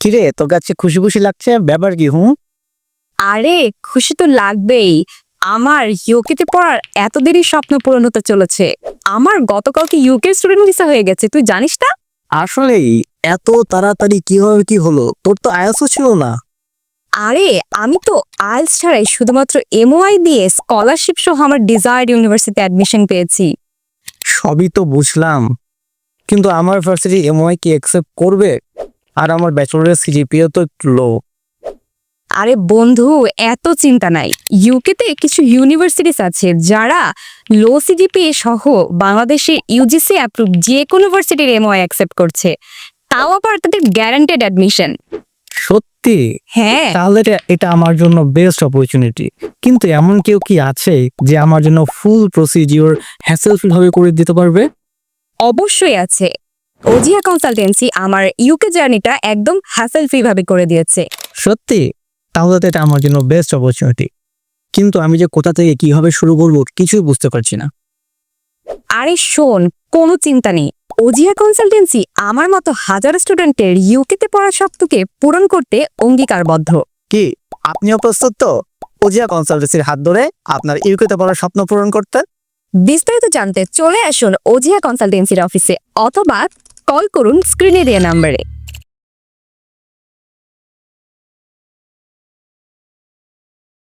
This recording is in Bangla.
কিরে তোর কাছে খুশি খুশি লাগছে? ব্যাপার কি হুম? আরে খুশি তো লাগবেই। আমার ইউকেতে পড়ার এত দেরি স্বপ্ন পূরণ হতে চলেছে। আমার গতকালকে ইউকে স্টুডেন্ট ভিসা হয়ে গেছে তুই জানিস না? আসলেই এত তাড়াতাড়ি কীভাবে কি হলো? তোর তো আয়াসও ছিল না। আরে আমি তো আইলস ছাড়াই শুধুমাত্র এমওআই দিয়ে স্কলারশিপ সহ আমার ডিজায়ার্ড ইউনিভার্সিটি অ্যাডমিশন পেয়েছি। সবই তো বুঝলাম। কিন্তু আমার ভার্সিটি এমওয়াই কি অ্যাকসেপ্ট করবে? আর আমার ব্যাচেলরের সিজিপিও তো লো আরে বন্ধু এত চিন্তা নাই। ইউকেতে কিছু ইউনিভার্সিটিস আছে যারা লো সিজিপি সহ বাংলাদেশে ইউজিসি অ্যাপ্রুভ যে কোনো ভার্সিটির এমওআই অ্যাকসেপ্ট করছে। তাও আবার তাদের গ্যারান্টেড অ্যাডমিশন সত্যি? হ্যাঁ। তাহলে এটা- আমার জন্য বেস্ট অপরচুনিটি কিন্তু এমন কেউ কি আছে যে আমার জন্য ফুল প্রসিজিওর হ্যাসেল ফ্রি ভাবে করে দিতে পারবে? অবশ্যই আছে। ওজিয়া কনসালটেন্সি আমার ইউকে জার্নিটা একদম হ্যাসেল ফ্রি ভাবে করে দিয়েছে। সত্যি? তাহলে তো এটা আমার জন্য বেস্ট অপরচুনিটি কিন্তু আমি যে কোথা থেকে কীভাবে শুরু করব কিছুই বুঝতে পারছি না। আরে শোন কোনো চিন্তা নেই। ওজিয়া কনসালটেন্সি আমার মতো হাজার স্টুডেন্টের ইউকেতে পড়ার স্বপ্নকে পূরণ করতে অঙ্গীকারবদ্ধ। কি? আপনিও প্রস্তুত তো? ওজিয়া কনসালটেন্সির হাত ধরে আপনার ইউকেতে পড়ার স্বপ্ন পূরণ করতে? বিস্তারিত জানতে চলে আসুন ওজিয়া কনসালটেন্সির অফিসে অথবা কল করুন স্ক্রিনে দেওয়া নাম্বারে।